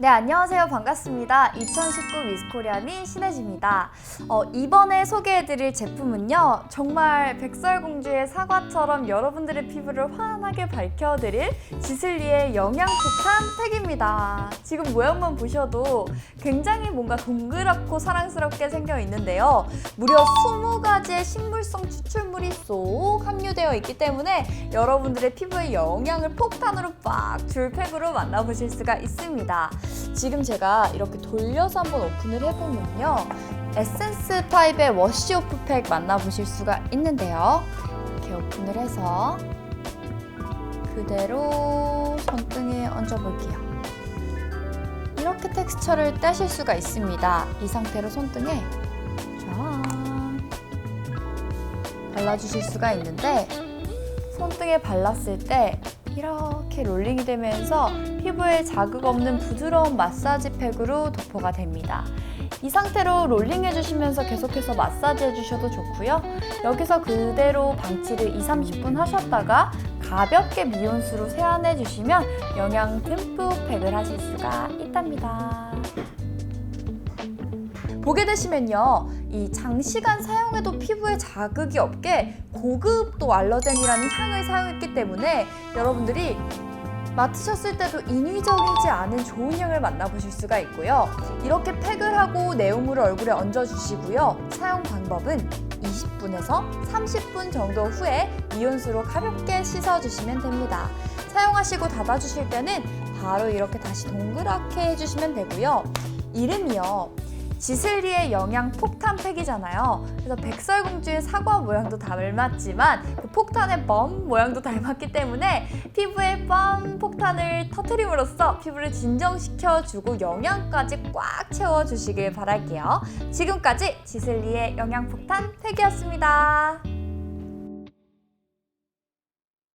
네, 안녕하세요. 반갑습니다. 2019 미스코리아미 신혜지입니다. 어, 이번에 소개해드릴 제품은요, 정말 백설공주의 사과처럼 여러분들의 피부를 환하게 밝혀드릴 지슬리의 영양폭탄 팩입니다. 지금 모양만 보셔도 굉장히 뭔가 동그랗고 사랑스럽게 생겨 있는데요. 무려 20가지의 식물성 추출물이 쏙 함유되어 있기 때문에 여러분들의 피부에 영양을 폭탄으로 빡 줄 팩으로 만나보실 수가 있습니다. 지금 제가 이렇게 돌려서 한번 오픈을 해보면요. 에센스 5의 워시 오프 팩 만나보실 수가 있는데요. 이렇게 오픈을 해서 그대로 손등에 얹어볼게요. 이렇게 텍스처를 떼실 수가 있습니다. 이 상태로 손등에 짠 발라주실 수가 있는데 손등에 발랐을 때 이렇게 롤링이 되면서 피부에 자극 없는 부드러운 마사지 팩으로 도포가 됩니다. 이 상태로 롤링 해주시면서 계속해서 마사지 해주셔도 좋고요. 여기서 그대로 방치를 2, 30분 하셨다가 가볍게 미온수로 세안해 주시면 영양 듬뿍 팩을 하실 수가 있답니다. 보게 되시면요, 이 장시간 사용해도 피부에 자극이 없게 고급 또 알러젠이라는 향을 사용했기 때문에 여러분들이 맡으셨을 때도 인위적이지 않은 좋은 향을 만나보실 수가 있고요. 이렇게 팩을 하고 내용물을 얼굴에 얹어주시고요. 사용 방법은 20분에서 30분 정도 후에 미온수로 가볍게 씻어주시면 됩니다. 사용하시고 닫아주실 때는 바로 이렇게 다시 동그랗게 해주시면 되고요. 이름이요. 지슬리의 영양 폭탄 팩이잖아요. 그래서 백설공주의 사과 모양도 닮았지만 그 폭탄의 뻔 모양도 닮았기 때문에 피부에 뻔 폭탄을 터트림으로써 피부를 진정시켜주고 영양까지 꽉 채워주시길 바랄게요. 지금까지 지슬리의 영양 폭탄 팩이었습니다.